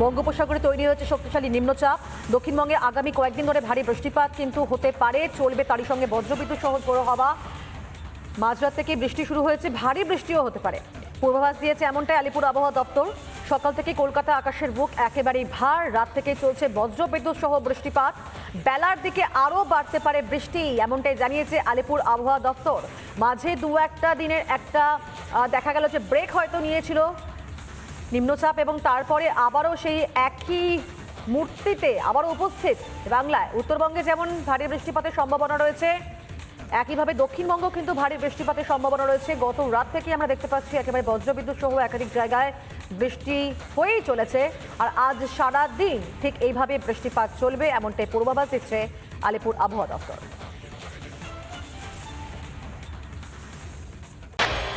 বঙ্গোপসাগরে তৈরি হয়েছে শক্তিশালী নিম্নচাপ। দক্ষিণবঙ্গে আগামী কয়েকদিন ধরে ভারী বৃষ্টিপাত কিন্তু হতে পারে, চলবে তারই সঙ্গে বজ্রবিদ্যুৎ সহ ঝোড়ো হওয়া। মাঝরাত থেকে বৃষ্টি শুরু হয়েছে, ভারী বৃষ্টিও হতে পারে। পূর্বাভাস দিয়েছে এমনটাই আলিপুর আবহাওয়া দপ্তর। সকাল থেকে কলকাতা আকাশের বুক একেবারেই ভার, রাত থেকে চলছে বজ্রবিদ্যুৎ সহ বৃষ্টিপাত। বেলার দিকে আরও বাড়তে পারে বৃষ্টি, এমনটাই জানিয়েছে আলিপুর আবহাওয়া দপ্তর। মাঝে দু একটা দিনের একটা দেখা গেল যে ব্রেক হয়তো নিয়েছিল। নিম্নচাপ এবং তারপরে আবারও সেই একই মূর্তিতে আবারও উপস্থিত বাংলায়। উত্তরবঙ্গে যেমন ভারী বৃষ্টিপাতের সম্ভাবনা রয়েছে, একইভাবে দক্ষিণবঙ্গ কিন্তু ভারী বৃষ্টিপাতের সম্ভাবনা রয়েছে। গত রাত থেকে আমরা দেখতে পাচ্ছি একেবারে বজ্রবিদ্যুৎ সহ একাধিক জায়গায় বৃষ্টি হয়েই চলেছে। আর আজ সারা দিন ঠিক এইভাবে বৃষ্টিপাত চলবে, এমনটাই পূর্বাভাস দিচ্ছে আলিপুর আবহাওয়া দপ্তর।